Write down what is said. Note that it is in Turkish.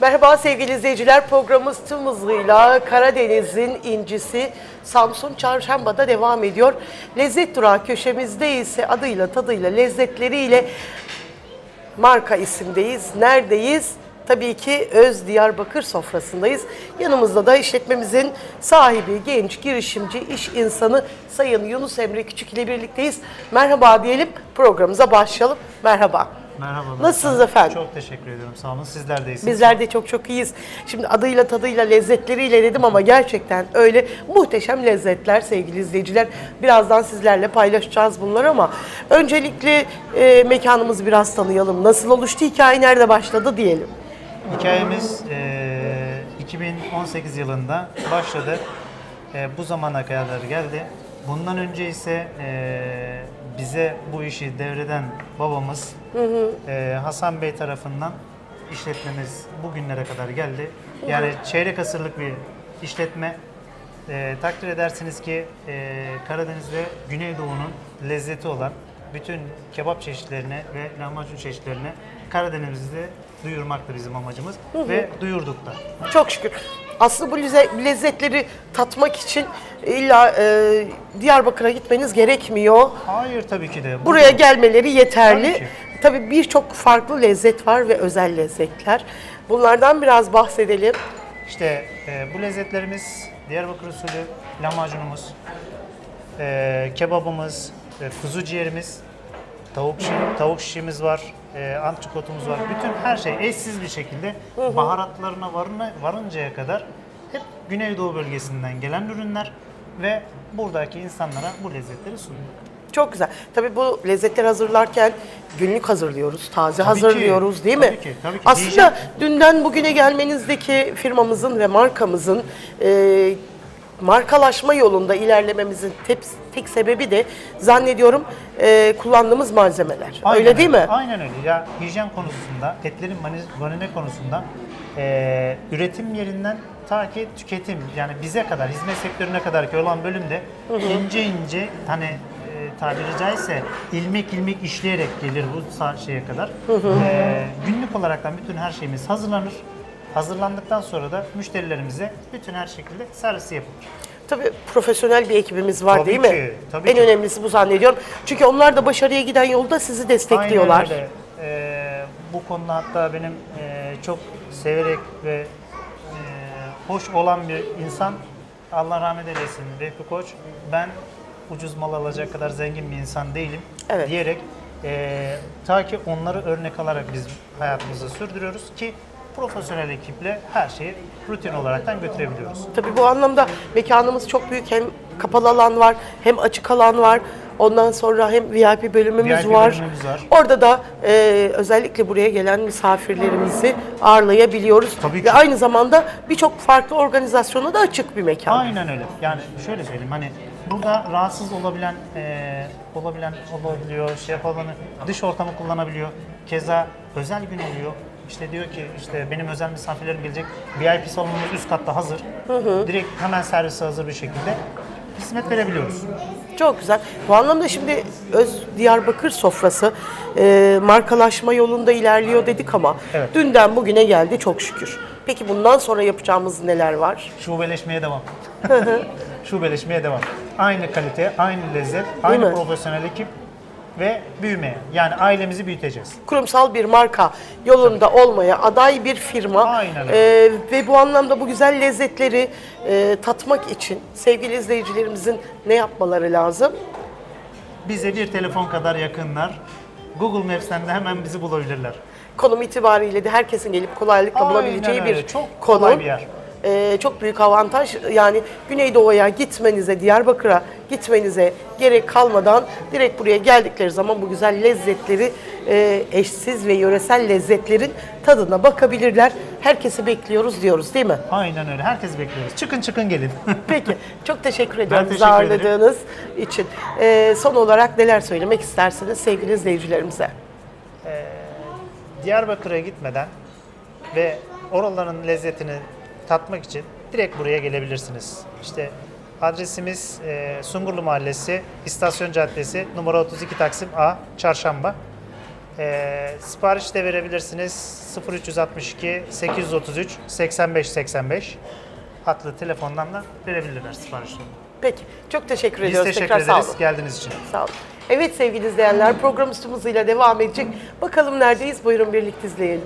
Merhaba sevgili izleyiciler. Programımız tüm hızıyla Karadeniz'in incisi Samsun Çarşamba'da devam ediyor. Lezzet Durağı köşemizde ise adıyla tadıyla lezzetleriyle marka isimdeyiz. Neredeyiz? Tabii ki Öz Diyarbakır sofrasındayız. Yanımızda da işletmemizin sahibi, genç, girişimci, iş insanı Sayın Yunus Emre Küçük ile birlikteyiz. Merhaba diyelim, programımıza başlayalım. Merhaba. Merhabalar. Nasılsınız efendim? Çok teşekkür ediyorum. Sağ olun. Sizler de iyisiniz. Bizler de çok çok iyiyiz. Şimdi adıyla tadıyla lezzetleriyle dedim ama gerçekten öyle muhteşem lezzetler sevgili izleyiciler. Birazdan sizlerle paylaşacağız bunları ama öncelikle e, mekanımızı biraz tanıyalım. Nasıl oluştu, hikaye nerede başladı diyelim. Hikayemiz eee, 2018 yılında başladı. Eee, bu zamana kadar geldi. Bundan önce ise eee, bize bu işi devreden babamız eee, Hasan Bey tarafından işletmemiz bugünlere kadar geldi. Yani çeyrek asırlık bir işletme. Eee, takdir edersiniz ki eee, Karadeniz'de Güneydoğu'nun lezzeti olan bütün kebap çeşitlerini ve lahmacun çeşitlerini Karadeniz'de duyurmak da bizim amacımız ve duyurduk da. Çok şükür. Aslında bu lezzetleri tatmak için illa e, Diyarbakır'a gitmeniz gerekmiyor. Hayır tabii ki de. Bu- Buraya gelmeleri yeterli. Tabii ki. Tabii birçok farklı lezzet var ve özel lezzetler. Bunlardan biraz bahsedelim. İşte e, bu lezzetlerimiz Diyarbakır usulü lahmacunumuz, e, kebabımız, e, kuzu ciğerimiz, tavuk şi- tavuk şişimiz var, e, antrikotumuz var. Bütün her şey eşsiz bir şekilde baharatlarına varına, varıncaya kadar hep Güneydoğu bölgesinden gelen ürünler ve buradaki insanlara bu lezzetleri sunuyor. Çok güzel. Tabii bu lezzetleri hazırlarken günlük hazırlıyoruz, taze Tabii hazırlıyoruz ki, değil mi? tabii ki, tabii ki. Aslında Diyeceğim. dünden bugüne gelmenizdeki firmamızın ve markamızın e, markalaşma yolunda ilerlememizin tek, tek sebebi de zannediyorum e, kullandığımız malzemeler. öyle değil mi? Aynen öyle. Ya hijyen konusunda, etlerin marine konusunda eee, üretim yerinden ta ki tüketim yani bize kadar, hizmet sektörüne kadar ki olan bölümde ince ince hani eee, tabiri caizse ilmek ilmek işleyerek gelir bu şeye kadar. Eee, günlük olaraktan bütün her şeyimiz hazırlanır. Hazırlandıktan sonra da müşterilerimize bütün her şekilde servisi yapılır. Tabii profesyonel bir ekibimiz var Tabii değil mi? ki, tabii en ki. önemlisi bu zannediyorum. Çünkü onlar da başarıya giden yolda sizi destekliyorlar. Aynen öyle. Ee, bu konuda hatta benim e, çok severek ve e, hoş olan bir insan Allah rahmet eylesin Refik Koç. Ben ucuz mal alacak kadar zengin bir insan değilim Evet. diyerek e, ta ki onları örnek alarak biz hayatımızı sürdürüyoruz ki profesyonel ekiple her şeyi rutin olaraktan götürebiliyoruz. Tabii bu anlamda mekanımız çok büyük. Hem kapalı alan var, hem açık alan var. Ondan sonra hem VIP bölümümüz VIP var. bölümümüz var. Orada da e, özellikle buraya gelen misafirlerimizi ağırlayabiliyoruz. Tabii Ve ki. aynı zamanda birçok farklı organizasyona da açık bir mekan. Aynen öyle. Yani şöyle söyleyeyim hani burada rahatsız olabilen e, olabilen olabiliyor, şey yapanı dış ortamı kullanabiliyor. Keza özel gün oluyor. İşte diyor ki işte benim özel misafirlerim gelecek. VIP salonumuz üst katta hazır. Direkt hemen servise hazır bir şekilde hizmet verebiliyoruz. Çok güzel. Bu anlamda şimdi Öz Diyarbakır sofrası e, markalaşma yolunda ilerliyor dedik ama Evet. dünden bugüne geldi çok şükür. Peki bundan sonra yapacağımız neler var? Şubeleşmeye devam. Şubeleşmeye devam. Aynı kalite, aynı lezzet, aynı mi? profesyonel ekip ve büyümeye. Yani ailemizi büyüteceğiz. kurumsal bir marka yolunda olmaya aday bir firma Aynen Ee, ve bu anlamda bu güzel lezzetleri e, tatmak için sevgili izleyicilerimizin ne yapmaları lazım? Bize bir telefon kadar yakınlar. Google Maps'ten de hemen bizi bulabilirler. Konum itibariyle de herkesin gelip kolaylıkla Aynen bulabileceği öyle. bir Çok konum. kolay bir yer. Ee, çok büyük avantaj yani Güneydoğu'ya gitmenize, Diyarbakır'a gitmenize gerek kalmadan direkt buraya geldikleri zaman bu güzel lezzetleri e, eşsiz ve yöresel lezzetlerin tadına bakabilirler. Herkesi bekliyoruz diyoruz değil mi? Aynen öyle. Herkesi bekliyoruz. Çıkın çıkın gelin. Peki, çok teşekkür ediyorum bizi teşekkür ederim. ağırladığınız için. Ee, son olarak neler söylemek istersiniz sevgili izleyicilerimize? Diyarbakır'a gitmeden ve oraların lezzetini tatmak için direkt buraya gelebilirsiniz. İşte adresimiz e, Sungurlu Mahallesi, İstasyon Caddesi, numara 32 Taksim A, Çarşamba. Ee, sipariş de verebilirsiniz 0362 833 85 85 hatlı telefondan da verebilirler siparişlerini. Peki. Çok teşekkür Biz ediyoruz. teşekkür Tekrar sağ ederiz olun. geldiğiniz için. Sağ olun. Evet sevgili izleyenler programımız hızıyla devam edecek. Bakalım neredeyiz? Buyurun birlikte izleyelim.